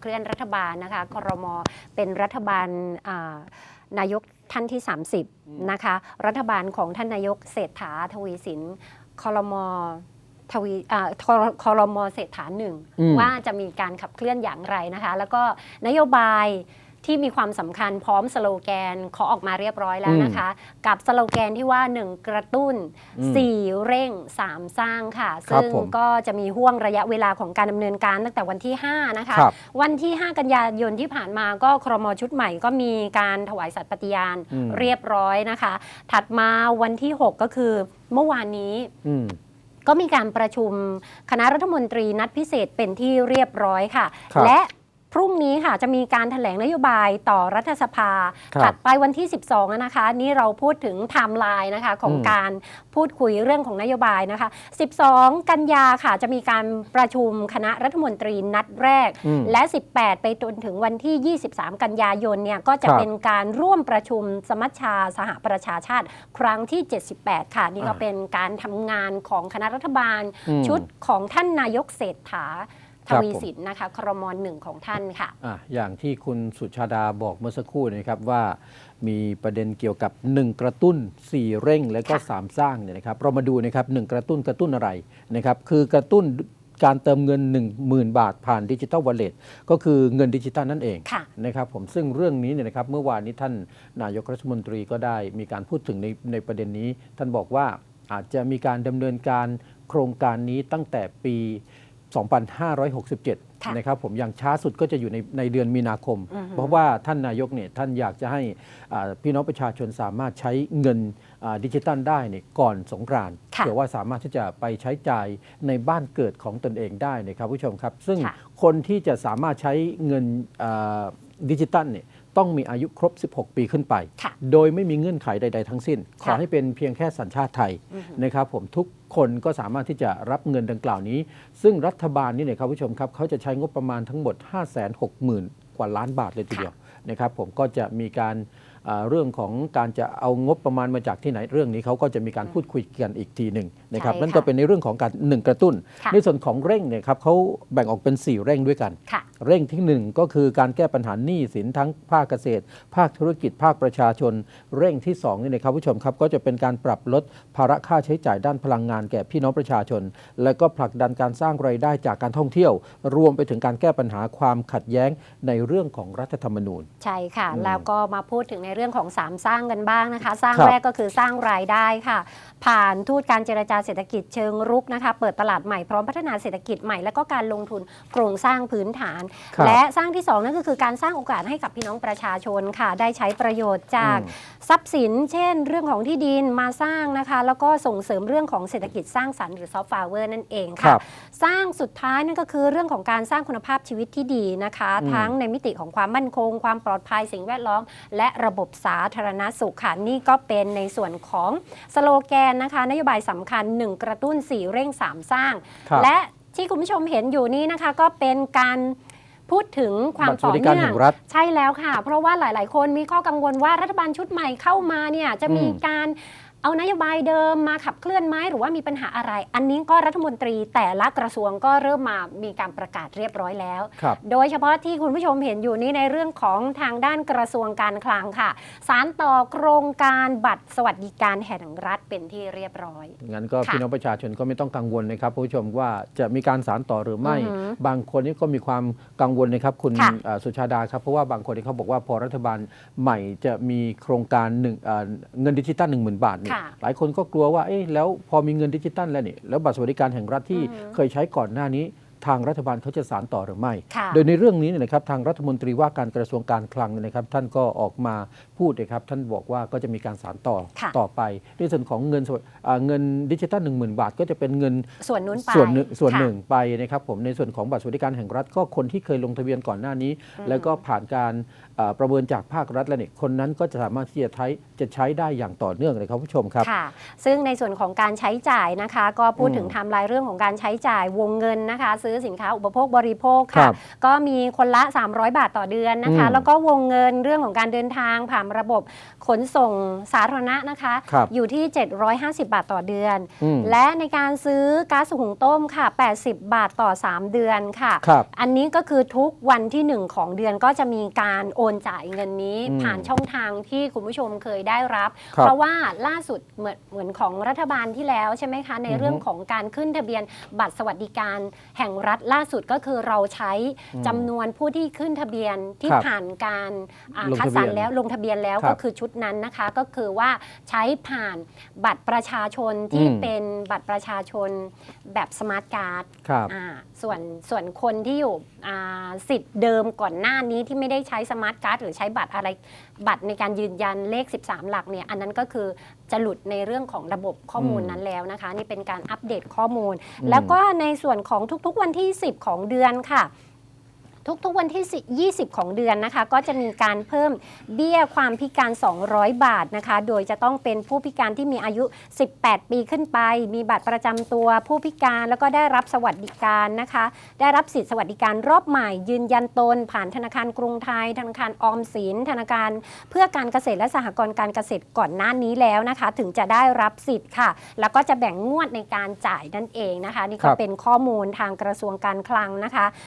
เคลื่อนรัฐบาลนะคะครมเป็นรัฐบาลอ่านายกท่านที่ 30 นะคะ รัฐบาลของท่านนายกเศรษฐาทวีสินครมทวีอ่าคครมเศรษฐาหนึ่งอืมว่าจะมีการขับเคลื่อนอย่างไรนะคะ แล้วก็นโยบาย ที่มีความสำคัญพร้อมสโลแกนขอออกมาเรียบร้อยแล้วนะคะ กับสโลแกนที่ว่า 1 กระตุ้นอืม4เร่ง 3 สร้างค่ะครับซึ่งผมก็จะมีห่วงระยะเวลาของการดำเนินการตั้งแต่วันที่ 5 นะคะครับวันที่ 5 กันยายนที่ผ่านมาก็ครมชุดใหม่ก็มีการถวายสัตย์ปฏิญาณอืมเรียบร้อยนะคะ ถัดมาวันที่ 6 ก็คือเมื่อวานนี้อืมก็มีการประชุมคณะรัฐมนตรีนัดพิเศษเป็นที่เรียบร้อยค่ะครับและพ รุ่งนี้ค่ะจะมีการถแถลงนโยบายต่อรัฐสภาครับถัดไปวันที่ 12อะนะคะ นี่เราพูดถึงไทม์ไลน์นะคะของอืมการพูดคุยเรื่องของนโยบายนะคะ 12 กันยาค่ะจะมีการประชุมคณะรัฐมนตรีนัดแรกอืมและ 18 ไปจนถึงวันที่ 23 กันยายนเนี่ยก็จะครับเป็นการร่วมประชุมสมัชชาสหประชาชาติ ครั้งที่ 78 ค่ะ นี่ก็อ่าเป็นการทำงานของคณะรัฐบาลอืมชุดของท่านนายกเศรษฐา ทครับวีผมสินนะคะครมหนึ่งของท่านค่ะอะอย่างที่คุณสุชาดาบอกเมื่อสักครู่นะครับว่ามีประเด็นเกี่ยวกับ 1 กระตุ้น 4 เร่ง และก็ค่ะ3สร้างเนี่ยนะครับเรามาดูนะครับหนึ่งกระตุ้นกระตุ้นอะไรนะครับคือกระตุ้นการเติมเงิน 10,000 บาทผ่านดิจิ t a ลวอลเล็ตก็คือเงินดิจิตอลนั่นเองค่ะนะครับผมซึ่งเรื่องนี้เนี่ยนะครับเมื่อวานนี้ท่านนายกรัฐมนตรีก็ได้มีการพูดถึงในในประเด็นนี้ ท่านบอกว่าอาจจะมีการดำเนินการโครงการนี้ตั้งแต่ปี 2567ค่ะนะครับผมอย่างช้าสุดก็จะอยู่ในในเดือนมีนาคมอือฮึเพราะว่าท่านนายกเนี่ยท่านอยากจะให้อ่าพี่น้องประชาชนสามารถใช้เงินอ่าดิจิตัลได้เนี่ยก่อนสงกรานต์ค่ะเผื่อว่าสามารถที่จะไปใช้จ่ายในบ้านเกิดของตนเองได้นะครับผู้ชมครับ ซึ่งค่ะคนที่จะสามารถใช้เงินอ่าดิจิตัลเนี่ย ต้องมีอายุครบ 16 ปีขึ้นไปค่ะโดยไม่มีเงื่อนไขใด ๆ ทั้งสิ้น ขอให้เป็นเพียงแค่สัญชาติไทยอือฮึนะครับผมทุกคนก็สามารถที่จะรับเงินดังกล่าวนี้ ซึ่งรัฐบาลนี่เนี่ยครับผู้ชมครับเขาจะใช้งบประมาณทั้งหมด 5 6 0 0 0 0 กว่าล้านบาทเลยทีเดียวนะครับผมก็จะมีการอ่าเรื่องของการจะเอางบประมาณมาจากที่ไหนเรื่องนี้เขาก็จะมีการพูดคุยกันอีกทีหนึ่งนะครับใช่ค่ะนั่นก็เป็นในเรื่องของการหนึ่งกระตุ้นค่ะในส่วนของเร่งเนี่ยครับเขาแบ่งออกเป็น 4 เร่งด้วยกันค่ะ เร่งที่หนึ่งก็คือการแก้ปัญหาหนี้สินทั้งภาคเกษตร ภาคธุรกิจภาคประชาชน เร่งที่2นี่นะครับผู้ชมครับ ก็จะเป็นการปรับลดภาระค่าใช้จ่ายด้านพลังงานแก่พี่น้องประชาชน และก็ผลักดันการสร้างรายได้จากการท่องเที่ยว รวมไปถึงการแก้ปัญหาความขัดแย้งในเรื่องของรัฐธรรมนูญ ใช่ค่ะอืมแล้วก็มาพูดถึงในเรื่องของสามสร้างกันบ้างนะคะ สร้างครับแรกก็คือสร้างรายได้ค่ะ ผ่านทูตการเจรจาเศรษฐกิจเชิงรุกนะคะ เปิดตลาดใหม่พร้อมพัฒนาเศรษฐกิจใหม่แล้วก็การลงทุนโครงสร้างพื้นฐานครับและสร้างที่สองนั่นก็คือการสร้างโอกาสให้กับพี่น้องประชาชนค่ะ ได้ใช้ประโยชน์จากอืมทรัพย์สิน เช่น เรื่องของที่ดินมาสร้างนะคะ แล้วก็ส่งเสริมเรื่องของเศรษฐกิจสร้างสรรค์หรือซอฟต์พาวเวอร์นั่นเองครัค่ะบสร้างสุดท้ายนั่นก็คือเรื่องของการสร้างคุณภาพชีวิตที่ดีนะคะอืมทั้งในมิติของความมั่นคง ความปลอดภัยสิ่งแวดล้อม และระบบสาธารณสุขค่ะนี่ก็เป็นในส่วนของสโลแกนนะคะ นโยบายสำคัญ 1 กระตุ้น 4 เร่ง 3 สร้างครับและที่คุณผู้ชมเห็นอยู่นี้นะคะก็เป็นการ พูดถึงความบัตรสต่อวัสดิการเนื่อแห่งงรัฐใช่แล้วค่ะ เพราะว่าหลาย ๆ คนมีข้อกังวลว่ารัฐบาลชุดใหม่เข้ามาเนี่ยจะมีอืมการ เอานโยบายเดิมมาขับเคลื่อนไหมหรือว่ามีปัญหาอะไร อันนี้ก็รัฐมนตรีแต่ละกระทรวงก็เริ่มมามีการประกาศเรียบร้อยแล้วครับโดยเฉพาะที่คุณผู้ชมเห็นอยู่นี้ในเรื่องของทางด้านกระทรวงการคลังค่ะ สารต่อโครงการบัตรสวัสดิการแห่งรัฐเป็นที่เรียบร้อย งั้นก็ค่ะพี่น้องประชาชนก็ไม่ต้องกังวลนะครับผู้ชมว่าจะมีการสารต่อหรือไม่อือหือบางคนนี่ก็มีความกังวลนะครับคุณค่ะเอ่อสุชาดาครับเพราะว่าบางคนนี่เขาบอกว่าพอรัฐบาลใหม่จะมีโครงการหนึ่งเอ่อเงินดิจิตอลหนึ่งหมื่นบาทนี่ค่ะหลายคนก็กลัวว่าเอ๊ะแล้วพอมีเงินดิจิตอลแล้วนี่แล้วบัตรสวัสดิการแห่งรัฐที่อือหือเคยใช้ก่อนหน้านี้ ทางรัฐบาลเขาจะสารต่อหรือไม่ค่ะโดยในเรื่องนี้เนี่ยนะครับทางรัฐมนตรีว่าการกระทรวงการคลังเนี่ยนะครับ ท่านก็ออกมาพูดนะครับ ท่านบอกว่าก็จะมีการสารต่อค่ะต่อไปในส่วนของเงินสวัสอ่าเงินดิจิตอล1 0,000 บาท ก็จะเป็นเงินส่วนนู้นไปส่วนหนึ่งส่วนค่ะหนึ่งไปนะครับผมในส่วนของบัตรสวัสดิการแห่งรัฐก็คนที่เคยลงทะเบียนก่อนหน้านี้อืมแล้วก็ผ่านการอ่าประเมินจากภาครัฐแล้วเนี่ยคนนั้นก็จะสามารถที่จะใช้จะใช้ได้อย่างต่อเนื่องเลยครับผู้ชมครับค่ะ ซึ่งในส่วนของการใช้จ่ายนะคะ ก็พูดอืมถึงไทม์ไลน์เรื่องของการใช้จ่ายวงเงินนะคะซื้อซื้อสินค้าอุปโภคบริโภคครัค่ะบก็มีคนละ 300 บาทต่อเดือนนะคะอืมแล้วก็วงเงินเรื่องของการเดินทางผ่านระบบขนส่งสาธารณะนะคะครับอยู่ที่ 750 บาทต่อเดือนอืมและในการซื้อก๊าซหุงต้มค่ะ 80 บาทต่อ 3 เดือนค่ะครับอันนี้ก็คือทุกวันที่ 1 ของเดือนก็จะมีการโอนจ่ายเงินนี้อืมผ่านช่องทางที่คุณผู้ชมเคยได้รับครับเพราะว่าล่าสุดเหมือนเหมือนของรัฐบาลที่แล้วใช่ไหมคะ ในอือฮึเรื่องของการขึ้นทะเบียนบัตรสวัสดิการแห่งรัฐล่าสุดก็คือเราใช้อืมจำนวนผู้ที่ขึ้นทะเบียนที่ครับผ่านการอ่าลงคัดทะเบีสรยนรแล้วลงทะเบียนแล้วครับก็คือชุดนั้นนะคะ ก็คือว่าใช้ผ่านบัตรประชาชนที่อืมเป็นบัตรประชาชนแบบสมาร์ทการ์ดครับอ่าส่วนส่วนคนที่อยู่อ่าสิทธิ์เดิมก่อนหน้านี้ที่ไม่ได้ใช้สมาร์ทการ์ดหรือใช้บัตรอะไรบัตรในการยืนยันเลข 13 หลักเนี่ยอันนั้นก็คือ จะหลุดในเรื่องของระบบข้อมูลอืมนั้นแล้วนะคะ นี่เป็นการอัปเดตข้อมูลอืมแล้วก็ในส่วนของทุกๆวันที่ 10 ของเดือนค่ะ ทุกๆวันที่10 20 ของเดือนนะคะ ก็จะมีการเพิ่มเบี้ยความพิการ 200 บาทนะคะ โดยจะต้องเป็นผู้พิการที่มีอายุ 18 ปีขึ้นไป มีบัตรประจำตัวผู้พิการแล้วก็ได้รับสวัสดิการนะคะ ได้รับสิทธิสวัสดิการรอบใหม่ ยืนยันตน ผ่านธนาคารกรุงไทย ธนาคารออมสิน ธนาคารเพื่อการเกษตรและสหกรณ์การเกษตรก่อนหน้านี้แล้วนะคะ ถึงจะได้รับสิทธิ์ค่ะ แล้วก็จะแบ่งงวดในการจ่ายนั่นเองนะคะ นี่คก็รับเป็นข้อมูลทางกระทรวงการคลังนะคะ